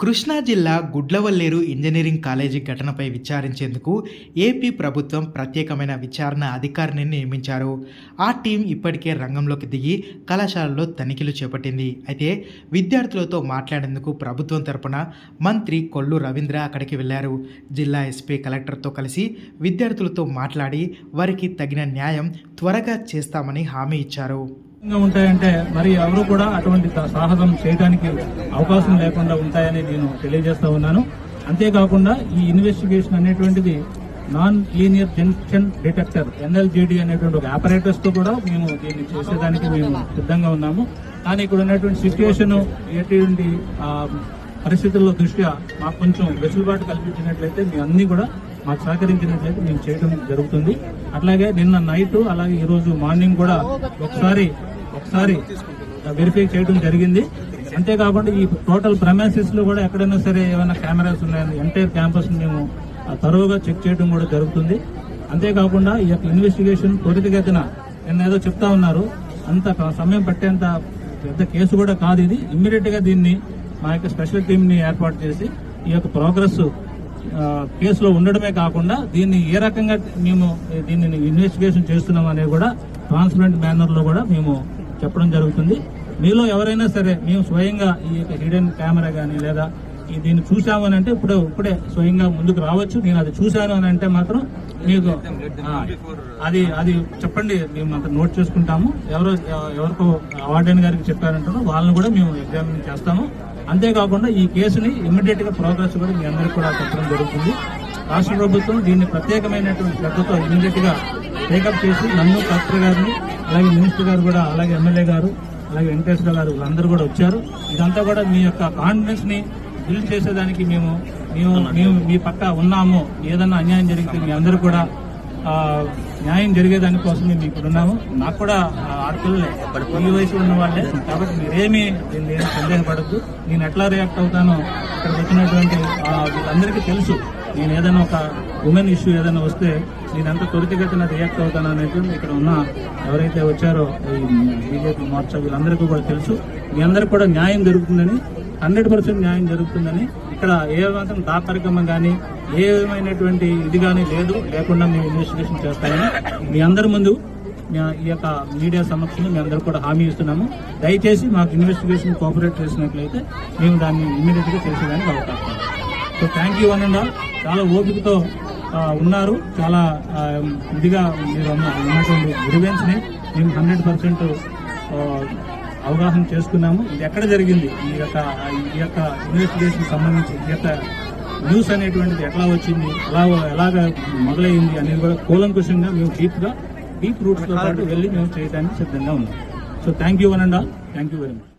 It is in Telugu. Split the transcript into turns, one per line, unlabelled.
కృష్ణా జిల్లా గుడ్లవల్లేరు ఇంజనీరింగ్ కాలేజీ ఘటనపై విచారించేందుకు ఏపీ ప్రభుత్వం ప్రత్యేకమైన విచారణ అధికారిని నియమించారు. ఆ టీం ఇప్పటికే రంగంలోకి దిగి కళాశాలలో తనిఖీలు చేపట్టింది. అయితే విద్యార్థులతో మాట్లాడేందుకు ప్రభుత్వం తరపున మంత్రి కొల్లు రవీంద్ర అక్కడికి వెళ్ళారు. జిల్లా ఎస్పీ కలెక్టర్తో కలిసి విద్యార్థులతో మాట్లాడి వారికి తగిన న్యాయం త్వరగా చేస్తామని హామీ ఇచ్చారు.
ఉంటాయంటే మరి ఎవరు కూడా అటువంటి సాహసం చేయడానికి అవకాశం లేకుండా ఉంటాయని నేను తెలియజేస్తా ఉన్నాను. అంతేకాకుండా ఈ ఇన్వెస్టిగేషన్ అనేటువంటిది non linear junction detector NLJD అనేటువంటి ఒక ఆపరేటర్స్తో కూడా మేము దీన్ని చేసేదానికి మేము సిద్ధంగా ఉన్నాము. కానీ ఇక్కడ ఉన్నటువంటి సిచ్యుయేషన్ ఎటువంటి పరిస్థితుల్లో దృష్ట్యా మాకు కొంచెం వెసులుబాటు కల్పించినట్లయితే మీ అన్ని కూడా మాకు సహకరించినట్లయితే మేము చేయడం జరుగుతుంది. అట్లాగే నిన్న నైట్ అలాగే ఈ రోజు మార్నింగ్ కూడా ఒకసారి ఒకసారి వెరిఫై చేయడం జరిగింది. అంతేకాకుండా ఈ టోటల్ ప్రమాసిస్లో కూడా ఎక్కడైనా సరే ఏమైనా కెమెరాస్ ఉన్నాయని ఎంటైర్ క్యాంపస్ మేము తరువుగా చెక్ చేయడం కూడా జరుగుతుంది. అంతేకాకుండా ఈ యొక్క ఇన్వెస్టిగేషన్ త్వరితగతిన నిన్న ఏదో చెప్తా ఉన్నారు. అంత సమయం పట్టేంత పెద్ద కేసు కూడా కాదు ఇది. ఇమ్మీడియట్గా దీన్ని మా యొక్క స్పెషల్ టీమ్ని ఏర్పాటు చేసి ఈ యొక్క ప్రోగ్రెస్ కేసులో ఉండడమే కాకుండా దీన్ని ఏ రకంగా మేము దీన్ని ఇన్వెస్టిగేషన్ చేస్తున్నాం అనేది కూడా ట్రాన్స్పరెంట్ మేనర్లో కూడా మేము చెప్పడం జరుగుతుంది. మీలో ఎవరైనా సరే మేము స్వయంగా ఈ యొక్క హిడెన్ కెమెరా కానీ లేదా దీన్ని చూసాము అని అంటే ఇప్పుడు ఇప్పుడే స్వయంగా ముందుకు రావచ్చు. నేను అది చూశాను అని అంటే మాత్రం మీకు అది అది చెప్పండి. మేము అంత నోట్ చేసుకుంటాము. ఎవరో ఎవరికో అవార్డెన్ గారికి చెప్పారంటారో వాళ్ళని కూడా మేము ఎగ్జామిన్ చేస్తాము. అంతేకాకుండా ఈ కేసుని ఇమ్మీడియట్గా ప్రోగ్రెస్ కూడా మీ అందరికీ కూడా చెప్పడం జరుగుతుంది. రాష్ట్ర ప్రభుత్వం దీన్ని ప్రత్యేకమైనటువంటి శ్రద్ధతో ఇమ్మీడియట్గా టేకప్ చేసి నన్ను కలెక్టర్ గారిని అలాగే మినిస్టర్ గారు కూడా అలాగే ఎమ్మెల్యే గారు అలాగే వెంకటేశ్వర గారు వీళ్ళందరూ కూడా వచ్చారు. ఇదంతా కూడా మీ యొక్క కాన్ఫిడెన్స్ని బిల్డ్ చేసేదానికి మేము మేము మేము మీ పక్క ఉన్నాము. ఏదన్నా అన్యాయం జరిగితే మీ అందరూ కూడా న్యాయం జరిగేదాని కోసం మేము ఇక్కడ ఉన్నాము. నాకు కూడా ఆ, ఆడపిల్లలే. ఈ వయసులో ఉన్న వాళ్ళే కాబట్టి మీరేమీ దీన్ని సందేహపడద్దు. నేను ఎట్లా రియాక్ట్ అవుతానో ఇక్కడ వచ్చినటువంటి అందరికీ వీళ్ళందరికీ తెలుసు. నేను ఏదైనా ఒక ఉమెన్ ఇష్యూ ఏదైనా వస్తే నేను ఎంత త్వరితగతిన రియాక్ట్ అవుతాను అనేటువంటి ఇక్కడ ఉన్న ఎవరైతే వచ్చారో ఈ బీజేపీ మోర్చా వీళ్ళందరికీ కూడా తెలుసు. మీ అందరికీ కూడా న్యాయం జరుగుతుందని హండ్రెడ్ పర్సెంట్ న్యాయం జరుగుతుందని ఇక్కడ ఏ మాత్రం దాపరికమం కానీ ఏ విధమైనటువంటి ఇది కానీ లేదు. లేకుండా మేము ఇన్వెస్టిగేషన్ చేస్తామని మీ అందరి ముందు ఈ యొక్క మీడియా సమక్షంలో మేము అందరూ కూడా హామీ ఇస్తున్నాము. దయచేసి మాకు ఇన్వెస్టిగేషన్ కోఆపరేట్ చేసినట్లయితే మేము దాన్ని ఇమీడియట్గా చేసేదానికి అవకాశం సో థ్యాంక్ యూ వన్ చాలా ఓపికతో ఉన్నారు. చాలా ఇదిగా మీరు ఉన్న- ఉన్నటువంటి గ్రివెన్స్ని మేము హండ్రెడ్ పర్సెంట్ అవగాహన చేసుకున్నాము. ఇది ఎక్కడ జరిగింది? ఈ యొక్క ఈ యొక్క ఇన్వెస్టిగేషన్ సంబంధించి ఈ యొక్క న్యూస్ అనేటువంటిది ఎట్లా వచ్చింది? ఎలా ఎలాగ మొదలైంది అనేది కూడా కూలంకుషంగా మేము డీప్గా డీప్ రూట్స్తో పాటు వెళ్ళి మేము చేయడానికి సిద్ధంగా ఉన్నాం. So thank you one and all thank you very much